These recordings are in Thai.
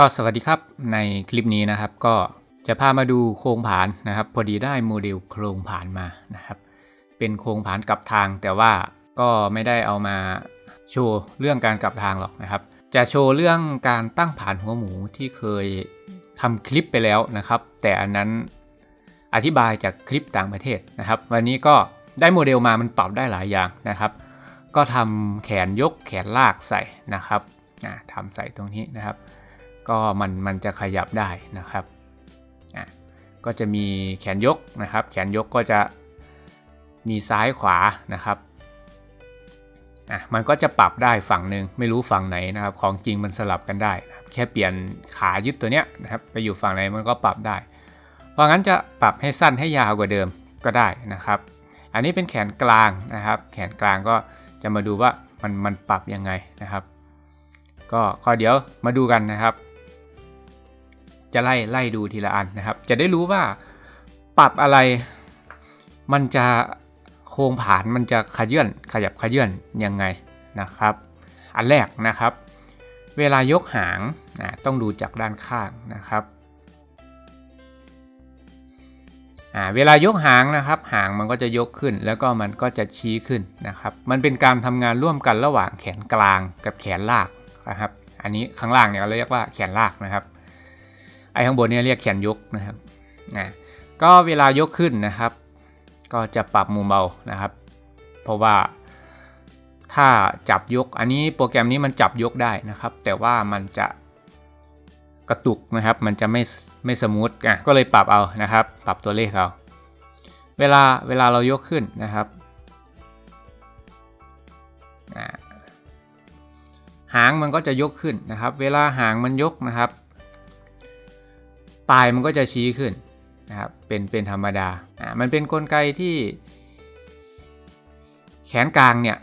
ก็สวัสดีครับในคลิปนี้นะครับ ก็จะพามาดูโครงผานนะครับ พอดีได้โมเดลโครงผานมานะครับ เป็นโครงผานกลับทาง แต่ว่าก็ไม่ได้เอามาโชว์เรื่องการกลับทางหรอกนะครับ จะโชว์เรื่องการตั้งผานหัวหมูที่เคยทำคลิปไปแล้วนะครับ แต่อันนั้นอธิบายจากคลิปต่างประเทศนะครับ วันนี้ก็ได้โมเดลมามันปรับได้หลายอย่างนะครับ ก็ทำแขนยกแขนลากใส่นะครับอ่าทำใส่ตรงนี้นะครับ ก็มันมันจะขยับได้นะครับอะก็จะมีแขนยกนะครับ แขนยกก็จะมีซ้ายขวานะครับอะมันก็จะปรับได้ฝั่งหนึ่งไม่รู้ฝั่งไหนนะครับ ของจริงมันสลับกันได้นะคแค่เปลี่ยนขายึดตัวเนี้ยนะครับ ไปอยู่ฝั่งไหนมันก็ปรับได้ เพราะงั้นจะปรับให้สั้นให้ยาวกว่าเดิมก็ได้นะครับ อันนี้เป็นแขนกลางนะครับ แขนกลางก็จะมาดูว่ามันมันปรับยังไงนะครับ ก็ก็เดี๋ยวมาดูกันนะครับ จะไล่ไล่ดูทีละอันนะครับ จะได้รู้ว่าปรับอะไรมันจะโครงผานมันจะขยื่นขยับขยื่นยังไงนะครับ อันแรกนะครับ เวลายกหางนะต้องดูจากด้านข้างนะครับเวลายกหางนะครับ หางมันก็จะยกขึ้น แล้วก็มันก็จะชี้ขึ้นนะครับ มันเป็นการทำงานร่วมกันระหว่างแขนกลางกับแขนลากนะครับ อันนี้ข้างล่างเนี่ยเราเรียกว่าแขนลากนะครับ ไอ้ข้างบนเนี่ยเรียกแขนยกนะครับนะก็เวลายกขึ้นนะครับ ก็จะปรับมุมเบานะครับ เพราะว่าถ้าจับยกอันนี้โปรแกรมนี้มันจับยกได้นะครับ แต่ว่ามันจะกระตุกนะครับ มันจะไม่ไม่สมูทอะก็เลยปรับเอานะครับ ปรับตัวเลขเอาเวลาเวลาเรายกขึ้นนะครับหางมันก็จะยกขึ้นนะครับ เวลาหางมันยกนะครับ ปลายมันก็จะชี้ขึ้นนะครับเป็นเป็นธรรมดาอ่ามันเป็นนกลไกที่ แขนกลางเนี่ย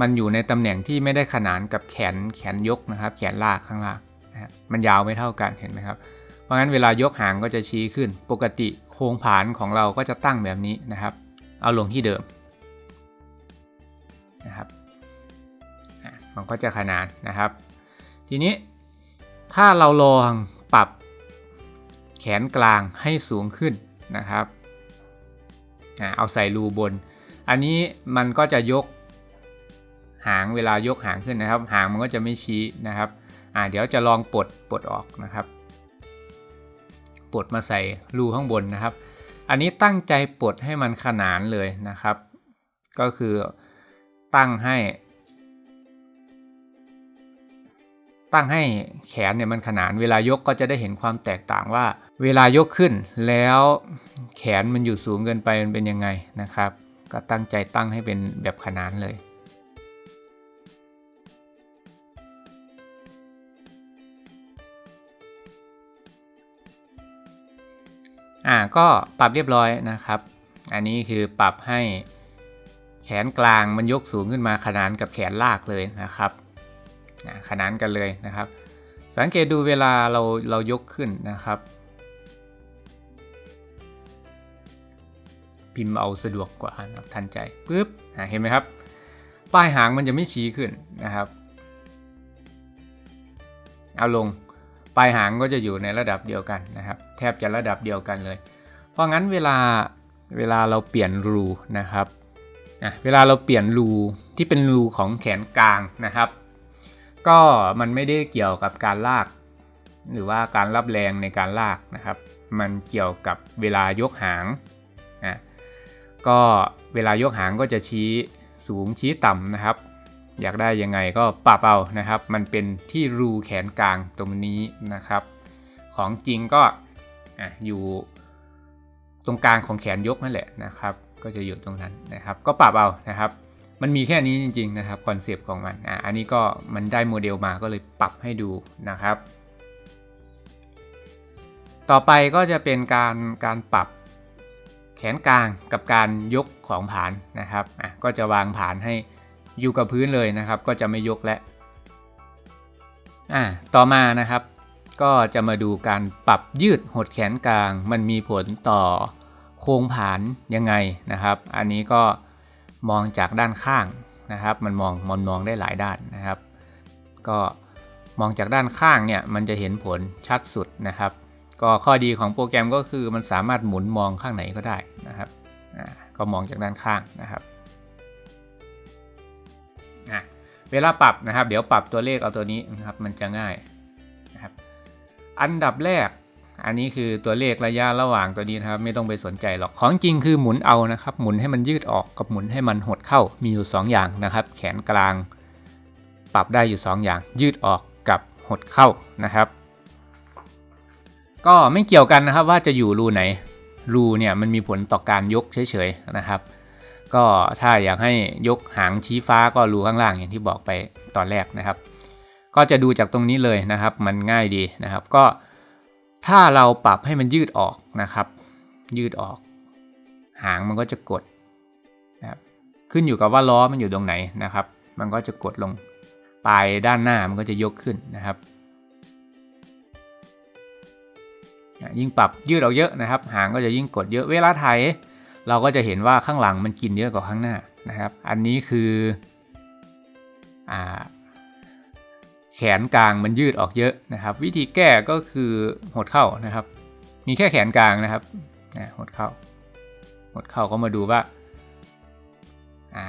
มันอยู่ในตำแหน่งที่ไม่ได้ขนานกับแขนแขนยกนะครับ แขนลากข้างล่างนะมันยาวไม่เท่ากันเห็นไหมครับ เพราะงั้นเวลายกหางก็จะชี้ขึ้น ปกติโครงผานของเราก็จะตั้งแบบนี้นะครับ เอาลงที่เดิมนะครับอะมันก็จะขนานนะครับ ทีนี้ถ้าเราลองปรับ แขนกลางให้สูงขึ้นนะครับเอาใส่รูบน อันนี้มันก็จะยกหางเวลายกหางขึ้นนะครับ หางมันก็จะไม่ชี้นะครับเดี๋ยวจะลองปลดปลดออกนะครับปลดมาใส่รูข้างบนนะครับ อันนี้ตั้งใจปลดให้มันขนานเลยนะครับ ก็คือตั้งให้ ตั้งให้แขนเนี่ยมันขนานเวลายกก็จะได้เห็นความแตกต่างว่า เวลายกขึ้นแล้วแขนมันอยู่สูงเกินไปมันเป็นยังไงนะครับ ก็ตั้งใจตั้งให้เป็นแบบขนานเลย อ่าก็ปรับเรียบร้อยนะครับ อันนี้คือปรับให้แขนกลางมันยกสูงขึ้นมาขนานกับแขนลากเลยนะครับขนานกันเลยนะครับ สังเกตดูเวลาเราเรายกขึ้นนะครับ พิมพ์เอาสะดวกกว่านะทันใจปึ๊บเห็นไหมครับ ป้ายหางมันจะไม่ชี้ขึ้นนะครับ เอาลงปลายหางก็จะอยู่ในระดับเดียวกันนะครับ แทบจะระดับเดียวกันเลย เพราะงั้นเวลาเวลาเราเปลี่ยนรูนะครับอะเวลาเราเปลี่ยนรูที่เป็นรูของแขนกลางนะครับ ก็มันไม่ได้เกี่ยวกับการลาก หรือว่าการรับแรงในการลากนะครับ มันเกี่ยวกับเวลายกหางนะ ก็เวลายกหางก็จะชี้สูงชี้ต่ำนะครับ อยากได้ยังไงก็ปรับเอานะครับ มันเป็นที่รูแขนกลางตรงนี้นะครับ ของจริงก็อยู่ตรงกลางของแขนยกนั่นแหละนะครับ ก็จะอยู่ตรงนั้นนะครับ ก็ปรับเอานะครับ มันมีแค่นี้จริง ๆ นะครับคอนเซปต์ของมันอะอันนี้ก็มันได้โมเดลมาก็เลยปรับให้ดูนะครับ ต่อไปก็จะเป็นการการปรับ แขนกลางกับการยกของผานนะครับอะก็จะวางผานให้อยู่กับพื้นเลยนะครับ ก็จะไม่ยกแล้วอะต่อมานะครับ ก็จะมาดูการปรับยืดหดแขนกลาง มันมีผลต่อโครงผานยังไงนะครับ อันนี้ก็มองจากด้านข้างนะครับ มันมองมองมองได้หลายด้านนะครับ ก็มองจากด้านข้างเนี่ยมันจะเห็นผลชัดสุดนะครับ ก็ข้อดีของโปรแกรมก็คือมันสามารถหมุนมองข้างไหนก็ได้นะครับก็มองจากด้านข้างนะครับเวลาปรับนะครับ เดี๋ยวปรับตัวเลขเอาตัวนี้นะครับมันจะง่ายนะครับ อันดับแรก อันนี้คือตัวเลขระยะระหว่างตัวนี้นะครับ ไม่ต้องไปสนใจหรอกของจริงคือหมุนเอานะครับ หมุนให้มันยืดออกกับหมุนให้มันหดเข้ามีอยู่ 2 อย่างนะครับ แขนกลาง ปรับได้อยู่ 2 อย่าง ยืดออกกับหดเข้านะครับ ก็ไม่เกี่ยวกันนะครับว่าจะอยู่รูไหน รูเนี่ยมันมีผลต่อการยกเฉยๆนะครับ ก็ถ้าอยากให้ยกหางชี้ฟ้าก็รูข้างล่างอย่างที่บอกไปตอนแรกนะครับ ก็จะดูจากตรงนี้เลยนะครับ มันง่ายดีนะครับ ก็ถ้าเราปรับให้มันยืดออกนะครับ ยืดออก หางมันก็จะกดนะครับขึ้นอยู่กับว่าล้อมันอยู่ตรงไหนนะครับ มันก็จะกดลงปลายด้านหน้ามันก็จะยกขึ้นนะครับ ยิ่งปรับยืดออกเยอะนะครับ หางก็จะยิ่งกดเยอะเวลาไถเราก็จะเห็นว่าข้างหลังมันกินเยอะกว่าข้างหน้านะครับ อันนี้คืออ่าแขนกลางมันยืดออกเยอะนะครับ วิธีแก้ก็คือหดเข้านะครับ มีแค่แขนกลางนะครับหดเข้าหดเข้าก็มาดูว่าอ่า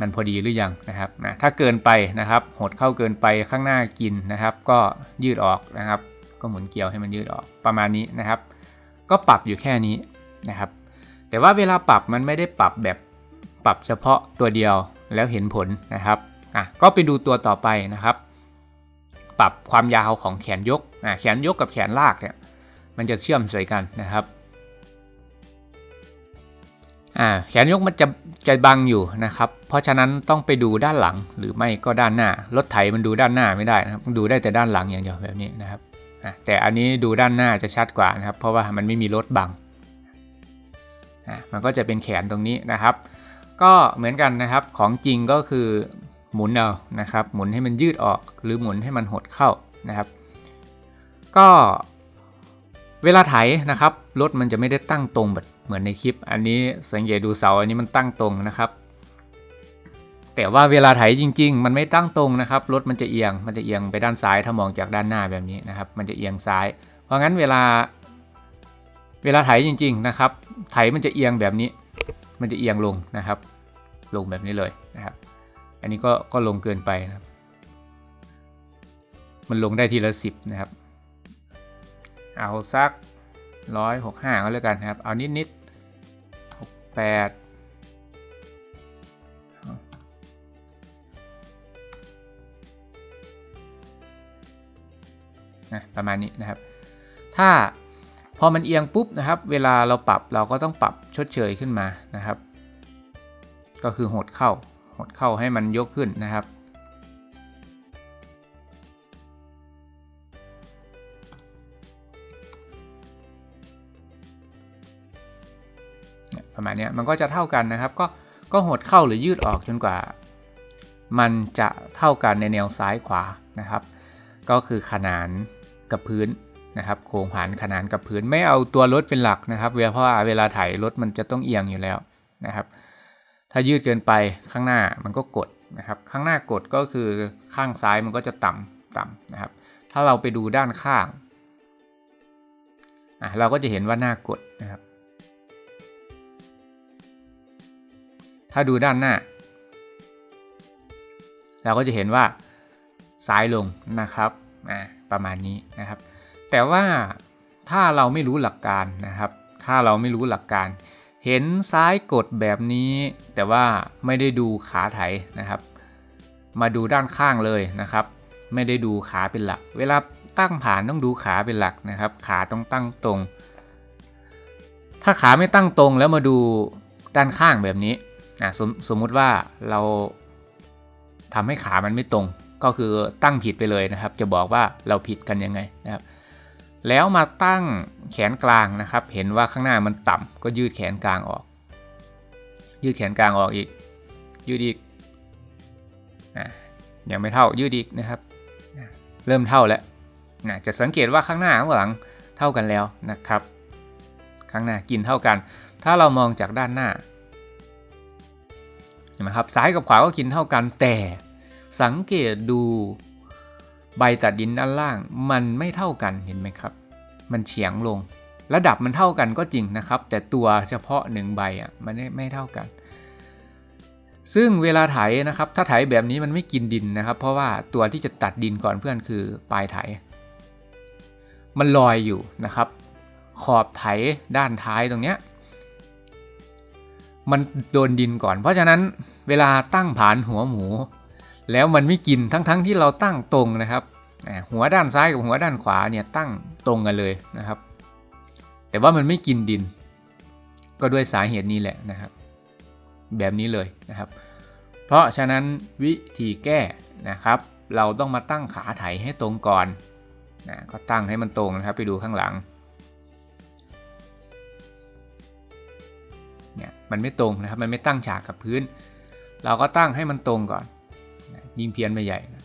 มันพอดีหรือยังนะครับนะถ้าเกินไปนะครับ หดเข้าเกินไปข้างหน้ากินนะครับ ก็ยืดออกนะครับ ก็หมุนเกลียวให้มันยืดออกประมาณนี้นะครับ ก็ปรับอยู่แค่นี้นะครับ แต่ว่าเวลาปรับมันไม่ได้ปรับแบบปรับเฉพาะตัวเดียวแล้วเห็นผลนะครับอะก็ไปดูตัวต่อไปนะครับ ปรับความยาวของแขนยกอะแขนยกกับแขนลากเนี่ยมันจะเชื่อมใส่กันนะครับอ่าแขนยกมันจะจะบังอยู่นะครับ เพราะฉะนั้นต้องไปดูด้านหลังหรือไม่ก็ด้านหน้ารถไถมันดูด้านหน้าไม่ได้นะครับดูได้แต่ด้านหลังอย่างเดียวแบบนี้นะครับ แต่อันนี้ดูด้านหน้าจะชัดกว่านะครับ เพราะว่ามันไม่มีรถบังมันก็จะเป็นแขนตรงนี้นะครับ ก็เหมือนกันนะครับของจริงก็คือหมุนเอานะครับ หมุนให้มันยืดออกหรือหมุนให้มันหดเข้านะครับ ก็เวลาไถนะครับรถมันจะไม่ได้ตั้งตรงแบบเหมือนในคลิป อันนี้สังเกตดูเสาอันนี้มันตั้งตรงนะครับ แต่ว่าเวลาไถจริง ๆ มันไม่ตั้งตรงนะครับ รถมันจะเอียง มันจะเอียงไปด้านซ้ายถ้ามองจากด้านหน้าแบบนี้นะครับ มันจะเอียงซ้าย เพราะงั้นเวลา เวลาไถจริง ๆ นะครับ ไถมันจะเอียงแบบนี้ มันจะเอียงลงนะครับ ลงแบบนี้เลยนะครับ อันนี้ก็ก็ลงเกินไปนะครับ มันลงได้ทีละสิบนะครับ เอาสักร้อยหกห้าก็แล้วกันครับ เอานิดนิดหกแปด นะประมาณนี้นะครับ ถ้าพอมันเอียงปุ๊บนะครับ เวลาเราปรับเราก็ต้องปรับชดเชยขึ้นมานะครับ ก็คือหดเข้าหดเข้าให้มันยกขึ้นนะครับ ประมาณนี้มันก็จะเท่ากันนะครับ ก็ก็หดเข้าหรือยืดออกจนกว่า มันจะเท่ากันในแนวซ้ายขวานะครับ ก็คือขนาน กับพื้นนะครับโค้งผ่านขนานกับพื้นไม่เอาตัวรถเป็นหลักนะครับเพราะว่าเวลาถ่ายรถมันจะต้องเอียงอยู่แล้วนะครับ ถ้ายืดเกินไปข้างหน้ามันก็กดนะครับข้างหน้ากดก็คือข้างซ้ายมันก็จะต่ำต่ำนะครับ ถ้าเราไปดูด้านข้างอะเราก็จะเห็นว่าหน้ากดนะครับ ถ้าดูด้านหน้า เราก็จะเห็นว่าซ้ายลงนะครับ อะประมาณนี้นะครับ แต่ว่าถ้าเราไม่รู้หลักการนะครับ ถ้าเราไม่รู้หลักการ เห็นซ้ายกดแบบนี้ แต่ว่าไม่ได้ดูขาไถนะครับ มาดูด้านข้างเลยนะครับ ไม่ได้ดูขาเป็นหลัก เวลาตั้งผ่านต้องดูขาเป็นหลักนะครับ ขาต้องตั้งตรง ถ้าขาไม่ตั้งตรงแล้วมาดูด้านข้างแบบนี้นะสมสมมุติว่าเราทำให้ขามันไม่ตรง ก็คือตั้งผิดไปเลยนะครับ จะบอกว่าเราผิดกันยังไงนะครับ แล้วมาตั้งแขนกลางนะครับ เห็นว่าข้างหน้ามันต่ำก็ยืดแขนกลางออก ยืดแขนกลางออกอีก ยืดอีกอะยังไม่เท่ายืดอีกนะครับ เริ่มเท่าแล้วนะจะสังเกตว่าข้างหน้าข้างหลังเท่ากันแล้วนะครับ ข้างหน้ากินเท่ากัน ถ้าเรามองจากด้านหน้าเห็นไหมครับซ้ายกับขวาก็กินเท่ากันแต่ สังเกตดูใบตัดดินด้านล่าง มันไม่เท่ากันเห็นไหมครับ มันเฉียงลง ระดับมันเท่ากันก็จริงนะครับ แต่ตัวเฉพาะหนึ่งใบอะมันไม่ไม่เท่ากัน ซึ่งเวลาไถนะครับ ถ้าไถแบบนี้มันไม่กินดินนะครับ เพราะว่าตัวที่จะตัดดินก่อนเพื่อนคือปลายไถ มันลอยอยู่นะครับ ขอบไถด้านท้ายตรงเนี้ยมันโดนดินก่อน เพราะฉะนั้นเวลาตั้งผานหัวหมู แล้วมันไม่กินทั้งๆทที่เราตั้งตรงนะครับ หัวด้านซ้ายกับหัวด้านขวาเนี่ยตั้งตรงกันเลยนะครับ แต่ว่ามันไม่กินดิน ก็ด้วยสาเหตุนี้แหละนะครับ แบบนี้เลยนะครับ เพราะฉะนั้นวิธีแก้นะครับ เราต้องมาตั้งขาไถให้ตรงก่อนนะก็ตั้งให้มันตรงนะครับ ไปดูข้างหลังเนี่ยมันไม่ตรงนะครับ มันไม่ตั้งฉากกับพื้น เราก็ตั้งให้มันตรงก่อน ยิ่งเพี้ยนไปใหญ่นะ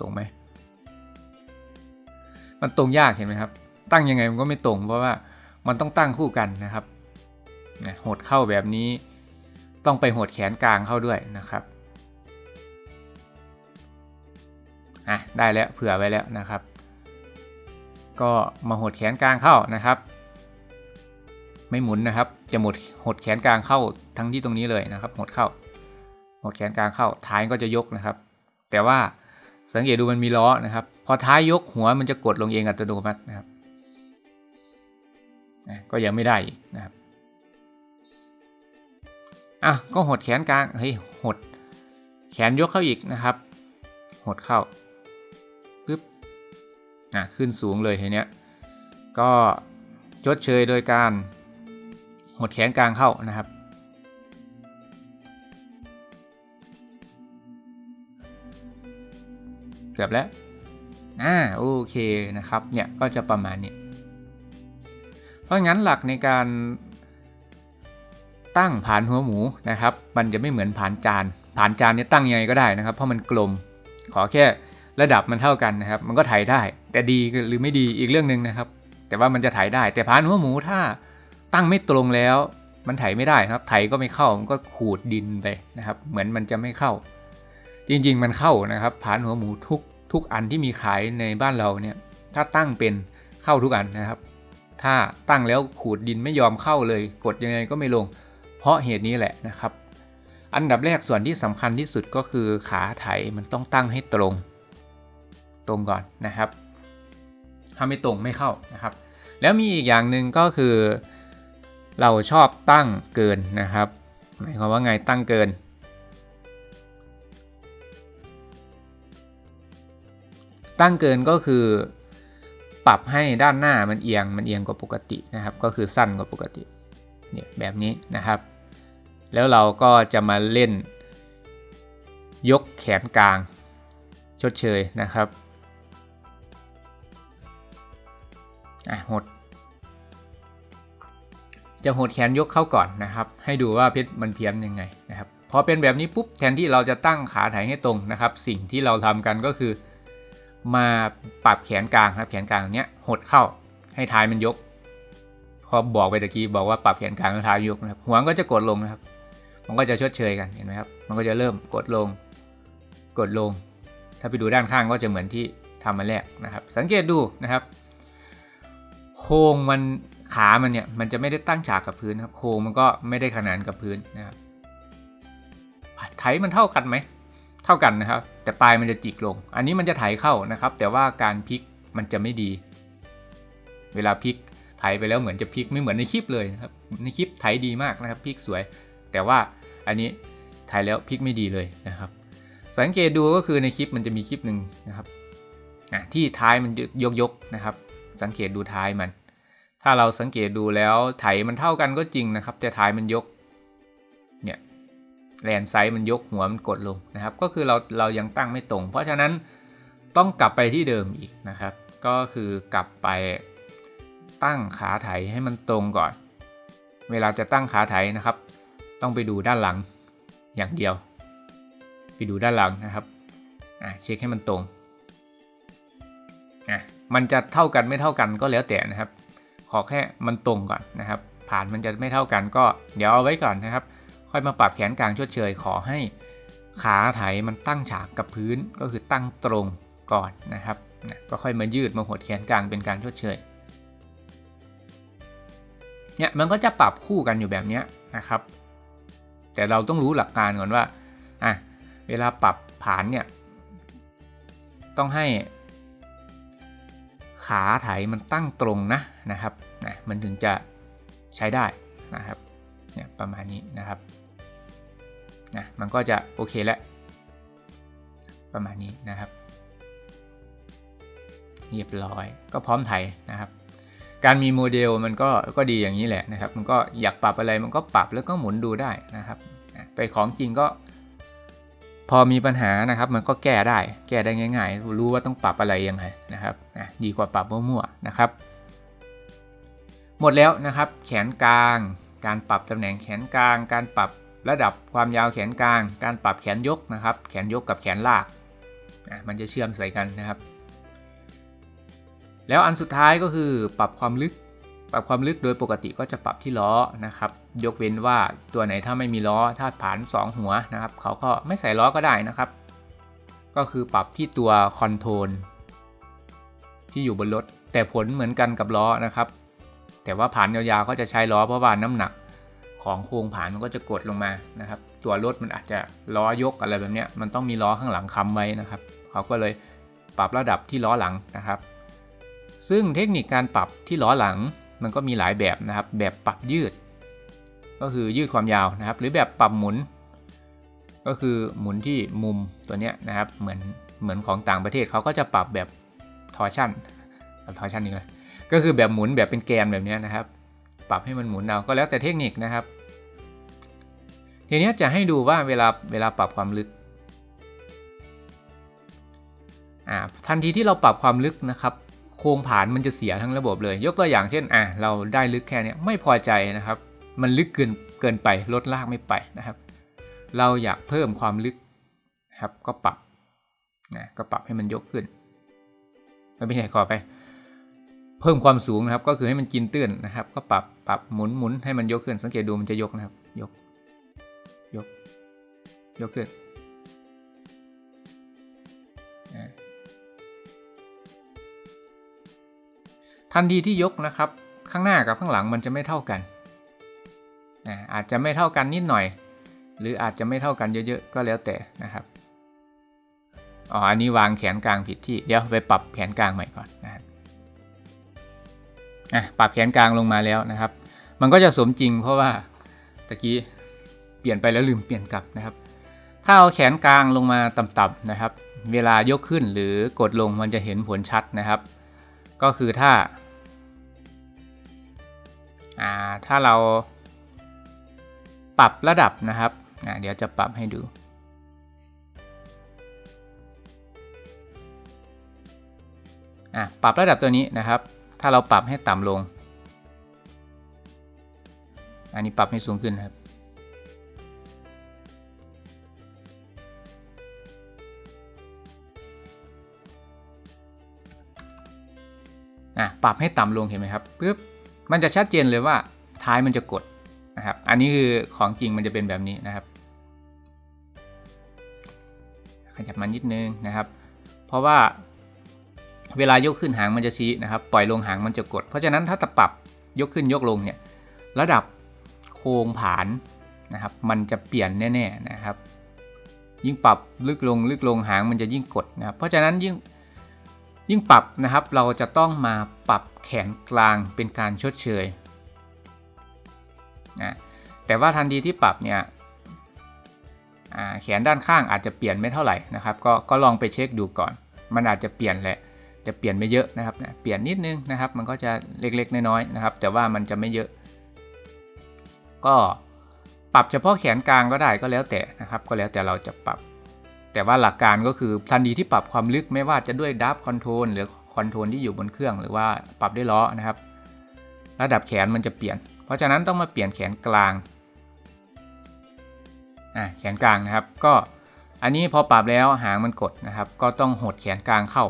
ตรงไหม มันตรงยากเห็นไหมครับ ตั้งยังไงมันก็ไม่ตรงเพราะว่ามันต้องตั้งคู่กันนะครับหดเข้าแบบนี้ ต้องไปหดแขนกลางเข้าด้วยนะครับอะได้แล้วเผื่อไว้แล้วนะครับ ก็มาหดแขนกลางเข้านะครับ ไม่หมุนนะครับ จะหมดหดแขนกลางเข้าทั้งที่ตรงนี้เลยนะครับ หดเข้า หดแขนกลางเข้า ท้ายก็จะยกนะครับ แต่ว่าสังเกตดูมันมีล้อนะครับ พอท้ายยกหัวมันจะกดลงเองอัตโนมัตินะครับก็ยังไม่ได้อีกนะครับอะก็หดแขนกลางเฮ้ยหด แขนยกเข้าอีกนะครับ หดเข้าปึ๊บอะขึ้นสูงเลยทีเนี้ยก็ชดเชยโดยการ หดแขนกลางเข้านะครับ เกือบแล้วอ่าโอเคนะครับเนี่ยก็จะประมาณนี้ เพราะงั้นหลักในการตั้งผานหัวหมูนะครับ มันจะไม่เหมือนผานจานผานจานเนี่ยตั้งยังไงก็ได้นะครับ เพราะมันกลมขอแค่ระดับมันเท่ากันนะครับ มันก็ถ่ายได้ แต่ดีหรือไม่ดีอีกเรื่องหนึ่งนะครับ แต่ว่ามันจะถ่ายได้ แต่ผานหัวหมูถ้า ตั้งไม่ตรงแล้ว มันไถไม่ได้ครับ ไถก็ไม่เข้ามันก็ขูดดินไปนะครับ เหมือนมันจะไม่เข้า จริงๆมันเข้านะครับผานหัวหมูทุกทุกอันที่มีขายในบ้านเราเนี่ยถ้าตั้งเป็นเข้าทุกอันนะครับ ถ้าตั้งแล้วขูดดินไม่ยอมเข้าเลย กดยังไงก็ไม่ลง เพราะเหตุนี้แหละนะครับ อันดับแรกส่วนที่สำคัญที่สุดก็คือขาไถมันต้องตั้งให้ตรง ตรงก่อนนะครับ ถ้าไม่ตรงไม่เข้านะครับ แล้วมีอีกอย่างหนึ่งก็คือ เราชอบตั้งเกินนะครับ หมายความว่าไงตั้งเกิน ตั้งเกินก็คือ ปรับให้ด้านหน้ามันเอียงมันเอียงกว่าปกตินะครับ ก็คือสั้นกว่าปกติเนี่ยแบบนี้นะครับ แล้วเราก็จะมาเล่น ยกแขนกลาง ชดเชยนะครับอะหด จะหดแขนยกเข้าก่อนนะครับ ให้ดูว่าเพชรมันเพี้ยนยังไงนะครับพอเป็นแบบนี้ปุ๊บแทนที่เราจะตั้งขาไถให้ตรงนะครับ สิ่งที่เราทำกันก็คือ มาปรับแขนกลางครับ แขนกลางเนี้ยหดเข้าให้ท้ายมันยก พอบอกไปตะกี้บอกว่าปรับแขนกลางให้ท้ายยกนะครับหัวก็จะกดลงนะครับ มันก็จะชดเชยกันเห็นไหมครับ มันก็จะเริ่มกดลง กดลง ถ้าไปดูด้านข้างก็จะเหมือนที่ทำมาแรกนะครับ สังเกตดูนะครับ โครงมัน ขามันเนี่ยมันจะไม่ได้ตั้งฉากกับพื้นครับโครงมันก็ไม่ได้ขนานกับพื้นนะครับไถมันเท่ากันไหมเท่ากันนะครับ แต่ปลายมันจะจิกลง อันนี้มันจะไถเข้านะครับ แต่ว่าการพลิกมันจะไม่ดี เวลาพลิกไถไปแล้วเหมือนจะพลิกไม่เหมือนในคลิปเลยนะครับในคลิปไถดีมากนะครับพลิกสวย แต่ว่าอันนี้ไถแล้วพลิกไม่ดีเลยนะครับ สังเกตดูก็คือในคลิปมันจะมีคลิปหนึ่งนะครับที่ท้ายมันยกยกนะครับ สังเกตดูท้ายมัน ถ้าเราสังเกตดูแล้วไถมันเท่ากันก็จริงนะครับ แต่ท้ายมันยกเนี่ยแลนไซส์มันยกหัวมันกดลงนะครับ ก็คือเราเรายังตั้งไม่ตรง เพราะฉะนั้นต้องกลับไปที่เดิมอีกนะครับ ก็คือกลับไปตั้งขาไถให้มันตรงก่อน เวลาจะตั้งขาไถนะครับ ต้องไปดูด้านหลังอย่างเดียว ไปดูด้านหลังนะครับเช็คให้มันตรงมันจะเท่ากันไม่เท่ากันก็แล้วแต่นะครับ ขอแค่มันตรงก่อนนะครับผ่านมันจะไม่เท่ากันก็เดี๋ยวเอาไว้ก่อนนะครับ ค่อยมาปรับแขนกลางชดเชย ขอให้ขาไถมันตั้งฉากกับพื้นก็คือตั้งตรงก่อนนะครับนะก็ค่อยมายืดมาหดแขนกลางเป็นการชดเชยเนี่ยมันก็จะปรับคู่กันอยู่แบบนี้นะครับ แต่เราต้องรู้หลักการก่อนว่าอะเวลาปรับผานเนี่ยต้องให้ ขาไถมันตั้งตรงนะนะครับนะมันถึงจะใช้ได้นะครับเนี่ยประมาณนี้นะครับนะมันก็จะโอเคแล้ว ประมาณนี้นะครับเรียบร้อยก็พร้อมไถนะครับ การมีโมเดลมันก็ก็ดีอย่างนี้แหละนะครับ มันก็อยากปรับอะไรมันก็ปรับแล้วก็หมุนดูได้นะครับ ไปของจริงก็ พอมีปัญหานะครับมันก็แก้ได้ แก้ได้ง่าย ๆ รู้ว่าต้องปรับอะไรยังไงนะครับนะดีกว่าปรับมั่วๆนะครับ หมดแล้วนะครับ แขนกลาง การปรับตำแหน่งแขนกลาง การปรับระดับความยาวแขนกลาง การปรับแขนยกนะครับ แขนยกกับแขนลากนะมันจะเชื่อมใส่กันนะครับ แล้วอันสุดท้ายก็คือปรับความลึก ปรับความลึกโดยปกติก็จะปรับที่ล้อนะครับ ยกเว้นว่าตัวไหนถ้าไม่มีล้อถ้าผ่าน 2 หัวนะครับ เขาก็ไม่ใส่ล้อก็ได้นะครับ ก็คือปรับที่ตัวคอนโทรลที่อยู่บนรถ แต่ผลเหมือนกันกับล้อนะครับ แต่ว่าผ่านยาวๆก็จะใช้ล้อเพราะว่าน้ำหนักของโครงผ่านมันก็จะกดลงมานะครับ ตัวรถมันอาจจะล้อยกอะไรแบบเนี้ยมันต้องมีล้อข้างหลังค้ำไว้นะครับ เขาก็เลยปรับระดับที่ล้อหลังนะครับ ซึ่งเทคนิคการปรับที่ล้อหลัง มันก็มีหลายแบบนะครับ แบบปรับยืด ก็คือยืดความยาวนะครับ หรือแบบปรับหมุน ก็คือหมุนที่มุมตัวเนี้ยนะครับ เหมือนเหมือนของต่างประเทศเขาก็จะปรับแบบทอร์ชั่นทอร์ชั่นนี่เลยก็คือแบบหมุนแบบเป็นแกนแบบเนี้ยนะครับ ปรับให้มันหมุนเอาก็แล้วแต่เทคนิคนะครับ ทีนี้จะให้ดูว่าเวลาเวลาปรับความลึกอ่าทันทีที่เราปรับความลึกนะครับ ครงผานมันจะเสียทั้งระบบเลย ยกตัวอย่างเช่นอะเราได้ลึกแค่นี้ไม่พอใจนะครับ มันลึกเกินเกินไปลดลากไม่ไปนะครับ เราอยากเพิ่มความลึกครับก็ปรับนะก็ปรับให้มันยกขึ้นไม่เป็นไรขอไป เพิ่มความสูงนะครับ ก็คือให้มันกินตื้นนะครับ ก็ปรับปรับหมุนหมุนให้มันยกขึ้น สังเกตดูมันจะยกนะครับ ยก ยก ยกขึ้น ทันทีที่ยกนะครับ ข้างหน้ากับข้างหลังมันจะไม่เท่ากันอาอาจจะไม่เท่ากันนิดหน่อย หรืออาจจะไม่เท่ากันเยอะๆ ก็แล้วแต่นะครับอ๋ออันนี้วางแขนกลางผิดที่ เดี๋ยวไปปรับแขนกลางใหม่ก่อนนะครับอะปรับแขนกลางลงมาแล้วนะครับ มันก็จะสมจริงเพราะว่าตะกี้เปลี่ยนไปแล้วลืมเปลี่ยนกลับนะครับ ถ้าเอาแขนกลางลงมาต่ำๆนะครับ เวลายกขึ้นหรือกดลงมันจะเห็นผลชัดนะครับ ก็คือถ้า ถ้าเราปรับระดับนะครับ เดี๋ยวจะปรับให้ดู ปรับระดับตัวนี้นะครับ ถ้าเราปรับให้ต่ำลง อันนี้ปรับให้สูงขึ้นครับ ปรับให้ต่ำลงเห็นไหมครับปึ๊บ มันจะชัดเจนเลยว่าท้ายมันจะกดนะครับ อันนี้คือของจริงมันจะเป็นแบบนี้นะครับ ขยับมานิดนึงนะครับ เพราะว่าเวลายกขึ้นหางมันจะชี้นะครับ ปล่อยลงหางมันจะกด เพราะฉะนั้นถ้าตะปรับยกขึ้นยกลงเนี่ยระดับโค้งผานนะครับ มันจะเปลี่ยนแน่ๆนะครับ ยิ่งปรับลึกลงลึกลงหางมันจะยิ่งกดนะครับ เพราะฉะนั้นยิ่ง ยิ่งปรับนะครับเราจะต้องมาปรับแขนกลางเป็นการชดเชยนะแต่ว่าทันทีที่ปรับเนี่ยแขนด้านข้างอาจจะเปลี่ยนไม่เท่าไหร่นะครับก็ก็ลองไปเช็คดูก่อน มันอาจจะเปลี่ยนแหละจะเปลี่ยนไม่เยอะนะครับเปลี่ยนนิดนึงนะครับ มันก็จะเล็กๆน้อยๆนะครับ แต่ว่ามันจะไม่เยอะ ก็ปรับเฉพาะแขนกลางก็ได้ก็แล้วแต่นะครับ ก็แล้วแต่เราจะปรับ แต่ว่าหลักการก็คือทันทีที่ปรับความลึกไม่ว่าจะด้วยดับคอนโทรลหรือคอนโทรลที่อยู่บนเครื่อง หรือว่าปรับด้วยล้อนะครับ ระดับแขนมันจะเปลี่ยน เพราะฉะนั้นต้องมาเปลี่ยนแขนกลางอ่าแขนกลางนะครับก็อันนี้พอปรับแล้วหางมันกดนะครับ ก็ต้องหดแขนกลางเข้า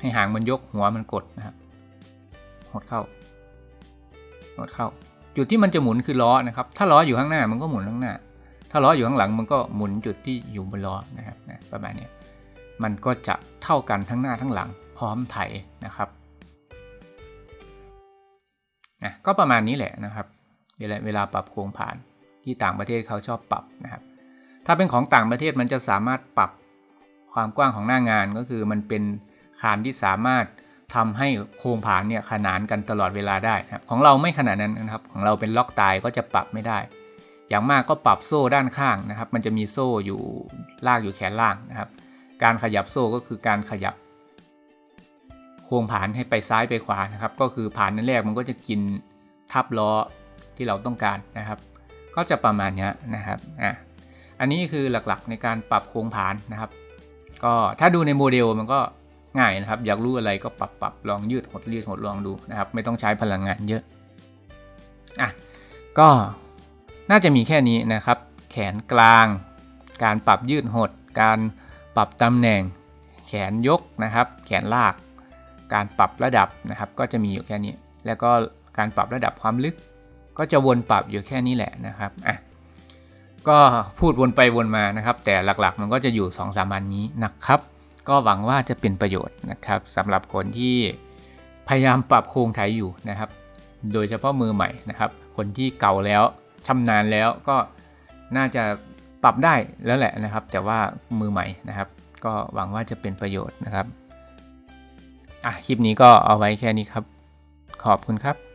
ให้หางมันยกหัวมันกดนะครับหดเข้าหดเข้า จุดที่มันจะหมุนคือล้อนะครับ ถ้าล้ออยู่ข้างหน้ามันก็หมุนข้างหน้า ถ้าล้ออยู่ข้างหลังมันก็หมุนจุดที่อยู่บนล้อนะครับนะประมาณนี้มันก็จะเท่ากันทั้งหน้าทั้งหลังพร้อมไถนะครับนะก็ประมาณนี้แหละนะครับเวลาเวลาปรับโครงผ่านที่ต่างประเทศเขาชอบปรับนะครับ ถ้าเป็นของต่างประเทศมันจะสามารถปรับความกว้างของหน้างานก็คือมันเป็นคานที่สามารถทำให้โครงผานเนี่ยขนานกันตลอดเวลาได้นะครับของเราไม่ขนาดนั้นนะครับ ของเราเป็นล็อกตายก็จะปรับไม่ได้ อย่างมากก็ปรับโซ่ด้านข้างนะครับ มันจะมีโซ่อยู่ลากอยู่แขนล่างนะครับ การขยับโซ่ก็คือการขยับ โครงผานให้ไปซ้ายไปขวานะครับ ก็คือผ่านนั่นแรกมันก็จะกินทับล้อที่เราต้องการนะครับ ก็จะประมาณนี้นะครับอะอันนี้คือหลักๆในการปรับโครงผานนะครับ ก็ถ้าดูในโมเดลมันก็ง่ายนะครับ อยากรู้อะไรก็ปรับปรับลองยืดหดยืดหดลองดูนะครับ ไม่ต้องใช้พลังงานเยอะอะก็ น่าจะมีแค่นี้นะครับ แขนกลาง การปรับยืดหด การปรับตำแหน่ง แขนยกนะครับ แขนลาก การปรับระดับนะครับ ก็จะมีอยู่แค่นี้ แล้วก็การปรับระดับความลึก ก็จะวนปรับอยู่แค่นี้แหละนะครับอะก็พูดวนไปวนมานะครับ แต่หลักๆมันก็จะอยู่2อสามันนี้นะครับ ก็หวังว่าจะเป็นประโยชน์นะครับสำหรับคนที่พยายามปรับโครงไถอยู่นะครับ โดยเฉพาะมือใหม่นะครับ คนที่เก่าแล้ว ชำนาญแล้วก็น่าจะปรับได้แล้วแหละนะครับ แต่ว่ามือใหม่นะครับ ก็หวังว่าจะเป็นประโยชน์นะครับอะคลิปนี้ก็เอาไว้แค่นี้ครับ ขอบคุณครับ